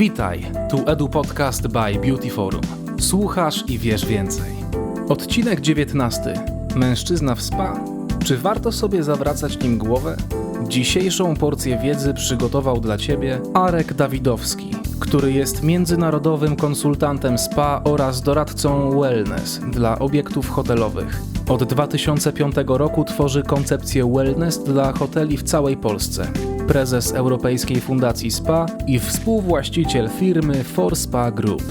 Witaj, tu Edu Podcast by Beauty Forum. Słuchasz i wiesz więcej. Odcinek 19. Mężczyzna w spa. Czy warto sobie zawracać nim głowę? Dzisiejszą porcję wiedzy przygotował dla Ciebie Arek Dawidowski, który jest międzynarodowym konsultantem spa oraz doradcą wellness dla obiektów hotelowych. Od 2005 roku tworzy koncepcję wellness dla hoteli w całej Polsce. Prezes Europejskiej Fundacji Spa i współwłaściciel firmy For Spa Group.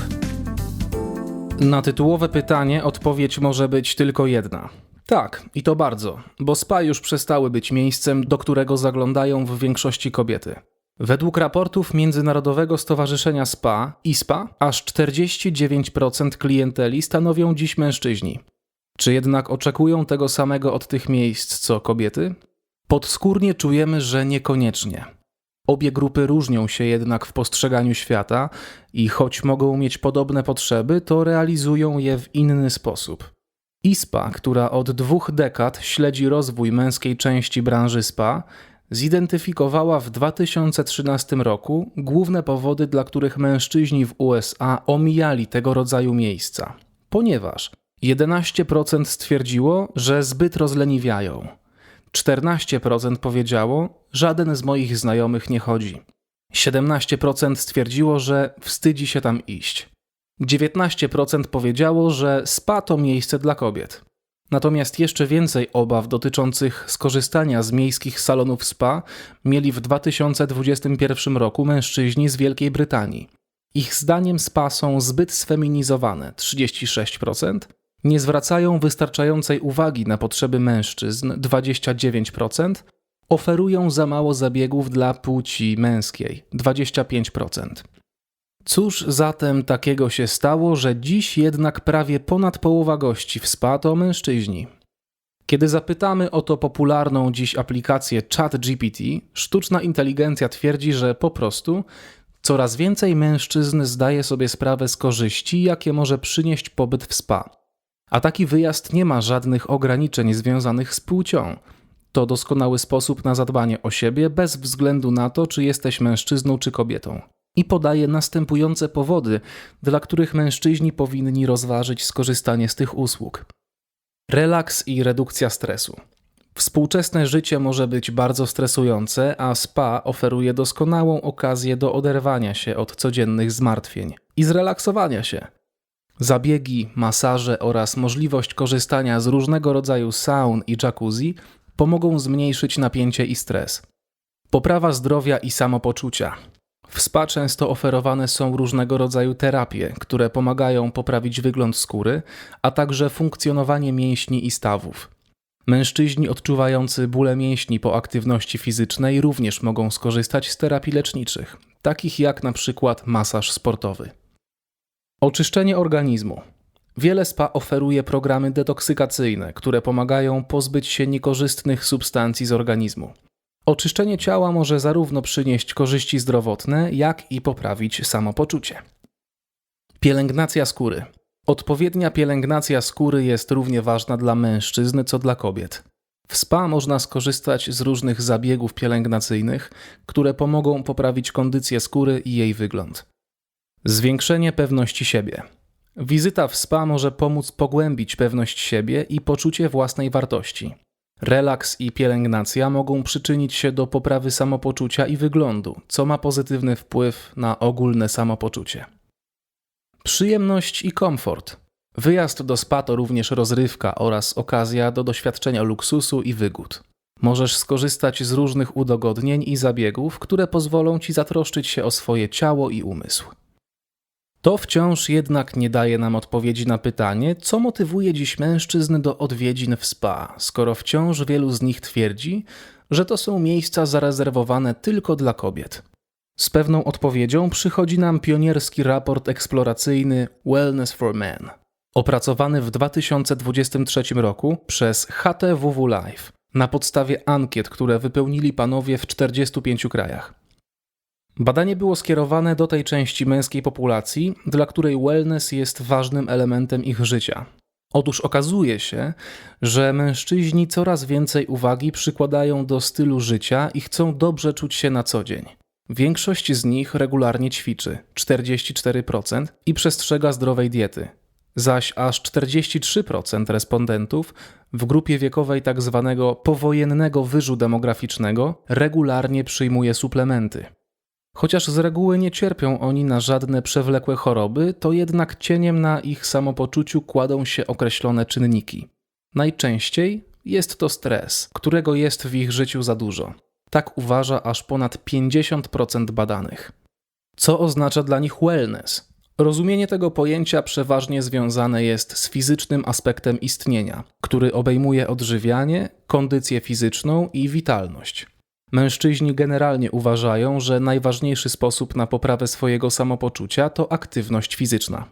Na tytułowe pytanie odpowiedź może być tylko jedna. Tak, i to bardzo, bo spa już przestały być miejscem, do którego zaglądają w większości kobiety. Według raportów Międzynarodowego Stowarzyszenia SPA, ISPA, aż 49% klienteli stanowią dziś mężczyźni. Czy jednak oczekują tego samego od tych miejsc co kobiety? Podskórnie czujemy, że niekoniecznie. Obie grupy różnią się jednak w postrzeganiu świata i choć mogą mieć podobne potrzeby, to realizują je w inny sposób. ISPA, która od dwóch dekad śledzi rozwój męskiej części branży spa, zidentyfikowała w 2013 roku główne powody, dla których mężczyźni w USA omijali tego rodzaju miejsca. Ponieważ 11% stwierdziło, że zbyt rozleniwiają, 14% powiedziało, żaden z moich znajomych nie chodzi, 17% stwierdziło, że wstydzi się tam iść. 19% powiedziało, że spa to miejsce dla kobiet. Natomiast jeszcze więcej obaw dotyczących skorzystania z miejskich salonów spa mieli w 2021 roku mężczyźni z Wielkiej Brytanii. Ich zdaniem spa są zbyt sfeminizowane 36%, nie zwracają wystarczającej uwagi na potrzeby mężczyzn 29%, oferują za mało zabiegów dla płci męskiej 25%. Cóż zatem takiego się stało, że dziś jednak prawie ponad połowa gości w SPA to mężczyźni? Kiedy zapytamy o to popularną dziś aplikację ChatGPT, sztuczna inteligencja twierdzi, że po prostu coraz więcej mężczyzn zdaje sobie sprawę z korzyści, jakie może przynieść pobyt w SPA. A taki wyjazd nie ma żadnych ograniczeń związanych z płcią. To doskonały sposób na zadbanie o siebie bez względu na to, czy jesteś mężczyzną czy kobietą i podaje następujące powody, dla których mężczyźni powinni rozważyć skorzystanie z tych usług. Relaks i redukcja stresu. Współczesne życie może być bardzo stresujące, a spa oferuje doskonałą okazję do oderwania się od codziennych zmartwień i zrelaksowania się. Zabiegi, masaże oraz możliwość korzystania z różnego rodzaju saun i jacuzzi pomogą zmniejszyć napięcie i stres. Poprawa zdrowia i samopoczucia. W spa często oferowane są różnego rodzaju terapie, które pomagają poprawić wygląd skóry, a także funkcjonowanie mięśni i stawów. Mężczyźni odczuwający bóle mięśni po aktywności fizycznej również mogą skorzystać z terapii leczniczych, takich jak na przykład masaż sportowy. Oczyszczenie organizmu. Wiele spa oferuje programy detoksykacyjne, które pomagają pozbyć się niekorzystnych substancji z organizmu. Oczyszczenie ciała może zarówno przynieść korzyści zdrowotne, jak i poprawić samopoczucie. Pielęgnacja skóry. Odpowiednia pielęgnacja skóry jest równie ważna dla mężczyzn, co dla kobiet. W spa można skorzystać z różnych zabiegów pielęgnacyjnych, które pomogą poprawić kondycję skóry i jej wygląd. Zwiększenie pewności siebie. Wizyta w spa może pomóc pogłębić pewność siebie i poczucie własnej wartości. Relaks i pielęgnacja mogą przyczynić się do poprawy samopoczucia i wyglądu, co ma pozytywny wpływ na ogólne samopoczucie. Przyjemność i komfort. Wyjazd do spa to również rozrywka oraz okazja do doświadczenia luksusu i wygód. Możesz skorzystać z różnych udogodnień i zabiegów, które pozwolą ci zatroszczyć się o swoje ciało i umysł. To wciąż jednak nie daje nam odpowiedzi na pytanie, co motywuje dziś mężczyzn do odwiedzin w spa, skoro wciąż wielu z nich twierdzi, że to są miejsca zarezerwowane tylko dla kobiet. Z pewną odpowiedzią przychodzi nam pionierski raport eksploracyjny Wellness for Men, opracowany w 2023 roku przez HTWW Live na podstawie ankiet, które wypełnili panowie w 45 krajach. Badanie było skierowane do tej części męskiej populacji, dla której wellness jest ważnym elementem ich życia. Otóż okazuje się, że mężczyźni coraz więcej uwagi przykładają do stylu życia i chcą dobrze czuć się na co dzień. Większość z nich regularnie ćwiczy 44% i przestrzega zdrowej diety, zaś aż 43% respondentów w grupie wiekowej tzw. Tak powojennego wyżu demograficznego regularnie przyjmuje suplementy. Chociaż z reguły nie cierpią oni na żadne przewlekłe choroby, to jednak cieniem na ich samopoczuciu kładą się określone czynniki. Najczęściej jest to stres, którego jest w ich życiu za dużo. Tak uważa aż ponad 50% badanych. Co oznacza dla nich wellness? Rozumienie tego pojęcia przeważnie związane jest z fizycznym aspektem istnienia, który obejmuje odżywianie, kondycję fizyczną i witalność. Mężczyźni generalnie uważają, że najważniejszy sposób na poprawę swojego samopoczucia to aktywność fizyczna.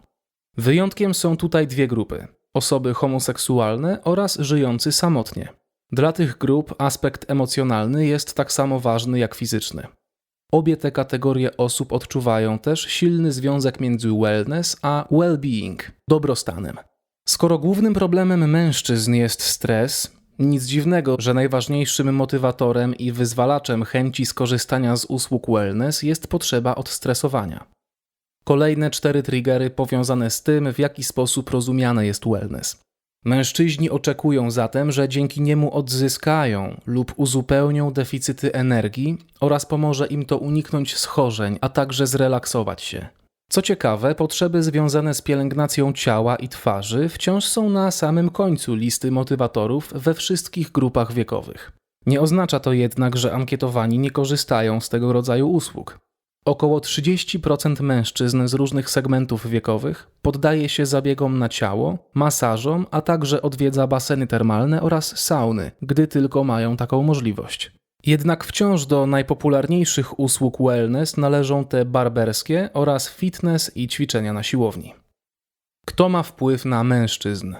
Wyjątkiem są tutaj dwie grupy: osoby homoseksualne oraz żyjący samotnie. Dla tych grup aspekt emocjonalny jest tak samo ważny jak fizyczny. Obie te kategorie osób odczuwają też silny związek między wellness a well-being, dobrostanem. Skoro głównym problemem mężczyzn jest stres, nic dziwnego, że najważniejszym motywatorem i wyzwalaczem chęci skorzystania z usług wellness jest potrzeba odstresowania. Kolejne cztery triggery powiązane z tym, w jaki sposób rozumiane jest wellness. Mężczyźni oczekują zatem, że dzięki niemu odzyskają lub uzupełnią deficyty energii oraz pomoże im to uniknąć schorzeń, a także zrelaksować się. Co ciekawe, potrzeby związane z pielęgnacją ciała i twarzy wciąż są na samym końcu listy motywatorów we wszystkich grupach wiekowych. Nie oznacza to jednak, że ankietowani nie korzystają z tego rodzaju usług. Około 30% mężczyzn z różnych segmentów wiekowych poddaje się zabiegom na ciało, masażom, a także odwiedza baseny termalne oraz sauny, gdy tylko mają taką możliwość. Jednak wciąż do najpopularniejszych usług wellness należą te barberskie oraz fitness i ćwiczenia na siłowni. Kto ma wpływ na mężczyzn?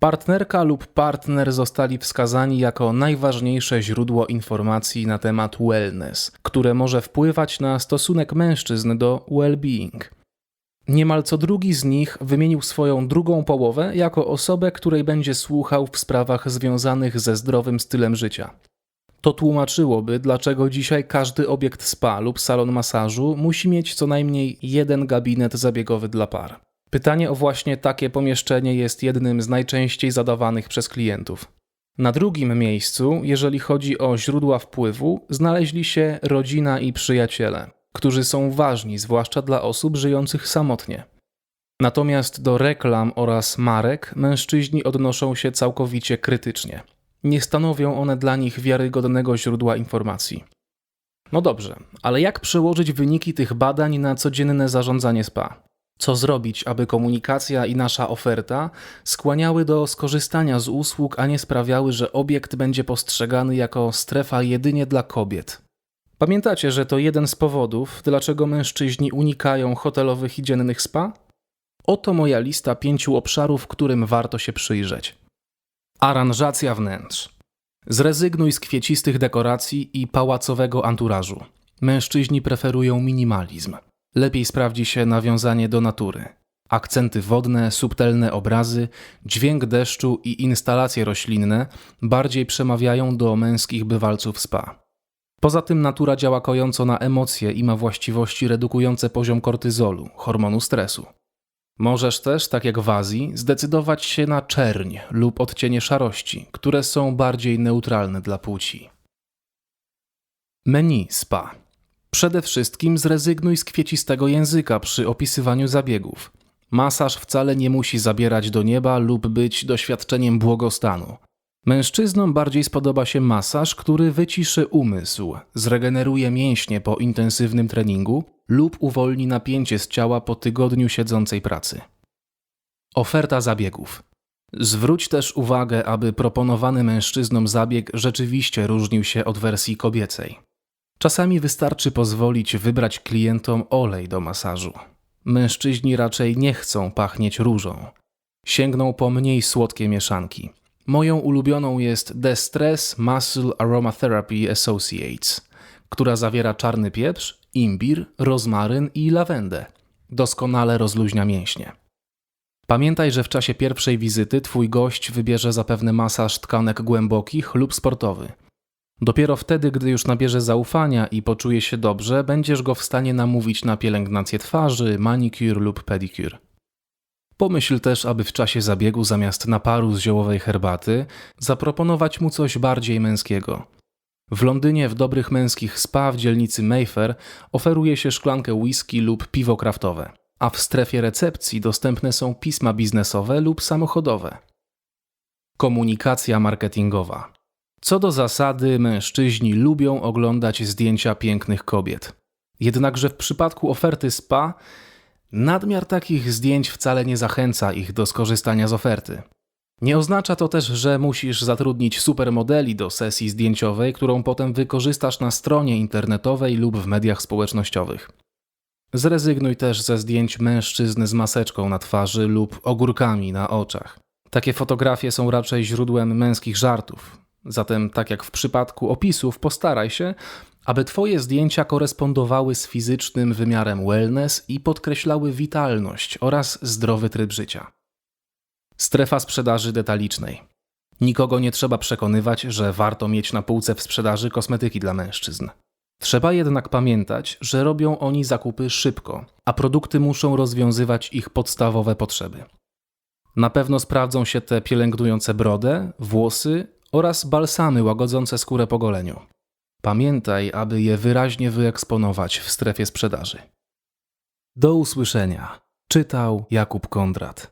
Partnerka lub partner zostali wskazani jako najważniejsze źródło informacji na temat wellness, które może wpływać na stosunek mężczyzn do well-being. Niemal co drugi z nich wymienił swoją drugą połowę jako osobę, której będzie słuchał w sprawach związanych ze zdrowym stylem życia. To tłumaczyłoby, dlaczego dzisiaj każdy obiekt spa lub salon masażu musi mieć co najmniej jeden gabinet zabiegowy dla par. Pytanie o właśnie takie pomieszczenie jest jednym z najczęściej zadawanych przez klientów. Na drugim miejscu, jeżeli chodzi o źródła wpływu, znaleźli się rodzina i przyjaciele, którzy są ważni, zwłaszcza dla osób żyjących samotnie. Natomiast do reklam oraz marek mężczyźni odnoszą się całkowicie krytycznie. Nie stanowią one dla nich wiarygodnego źródła informacji. No dobrze, ale jak przełożyć wyniki tych badań na codzienne zarządzanie spa? Co zrobić, aby komunikacja i nasza oferta skłaniały do skorzystania z usług, a nie sprawiały, że obiekt będzie postrzegany jako strefa jedynie dla kobiet? Pamiętacie, że to jeden z powodów, dlaczego mężczyźni unikają hotelowych i dziennych spa? Oto moja lista pięciu obszarów, którym warto się przyjrzeć. Aranżacja wnętrz. Zrezygnuj z kwiecistych dekoracji i pałacowego anturażu. Mężczyźni preferują minimalizm. Lepiej sprawdzi się nawiązanie do natury. Akcenty wodne, subtelne obrazy, dźwięk deszczu i instalacje roślinne bardziej przemawiają do męskich bywalców spa. Poza tym natura działa kojąco na emocje i ma właściwości redukujące poziom kortyzolu, hormonu stresu. Możesz też, tak jak w Azji, zdecydować się na czerń lub odcienie szarości, które są bardziej neutralne dla płci. Menu spa. Przede wszystkim zrezygnuj z kwiecistego języka przy opisywaniu zabiegów. Masaż wcale nie musi zabierać do nieba lub być doświadczeniem błogostanu. Mężczyznom bardziej spodoba się masaż, który wyciszy umysł, zregeneruje mięśnie po intensywnym treningu lub uwolni napięcie z ciała po tygodniu siedzącej pracy. Oferta zabiegów. Zwróć też uwagę, aby proponowany mężczyznom zabieg rzeczywiście różnił się od wersji kobiecej. Czasami wystarczy pozwolić wybrać klientom olej do masażu. Mężczyźni raczej nie chcą pachnieć różą. Sięgną po mniej słodkie mieszanki. Moją ulubioną jest The Stress Muscle Aromatherapy Associates, która zawiera czarny pieprz, imbir, rozmaryn i lawendę. Doskonale rozluźnia mięśnie. Pamiętaj, że w czasie pierwszej wizyty twój gość wybierze zapewne masaż tkanek głębokich lub sportowy. Dopiero wtedy, gdy już nabierze zaufania i poczuje się dobrze, będziesz go w stanie namówić na pielęgnację twarzy, manicure lub pedicure. Pomyśl też, aby w czasie zabiegu zamiast naparu z ziołowej herbaty zaproponować mu coś bardziej męskiego. W Londynie w dobrych męskich spa w dzielnicy Mayfair oferuje się szklankę whisky lub piwo kraftowe, a w strefie recepcji dostępne są pisma biznesowe lub samochodowe. Komunikacja marketingowa. Co do zasady, mężczyźni lubią oglądać zdjęcia pięknych kobiet. Jednakże w przypadku oferty spa, nadmiar takich zdjęć wcale nie zachęca ich do skorzystania z oferty. Nie oznacza to też, że musisz zatrudnić supermodeli do sesji zdjęciowej, którą potem wykorzystasz na stronie internetowej lub w mediach społecznościowych. Zrezygnuj też ze zdjęć mężczyzny z maseczką na twarzy lub ogórkami na oczach. Takie fotografie są raczej źródłem męskich żartów. Zatem, tak jak w przypadku opisów, postaraj się, aby Twoje zdjęcia korespondowały z fizycznym wymiarem wellness i podkreślały witalność oraz zdrowy tryb życia. Strefa sprzedaży detalicznej. Nikogo nie trzeba przekonywać, że warto mieć na półce w sprzedaży kosmetyki dla mężczyzn. Trzeba jednak pamiętać, że robią oni zakupy szybko, a produkty muszą rozwiązywać ich podstawowe potrzeby. Na pewno sprawdzą się te pielęgnujące brodę, włosy oraz balsamy łagodzące skórę po goleniu. Pamiętaj, aby je wyraźnie wyeksponować w strefie sprzedaży. Do usłyszenia. Czytał Jakub Kondrat.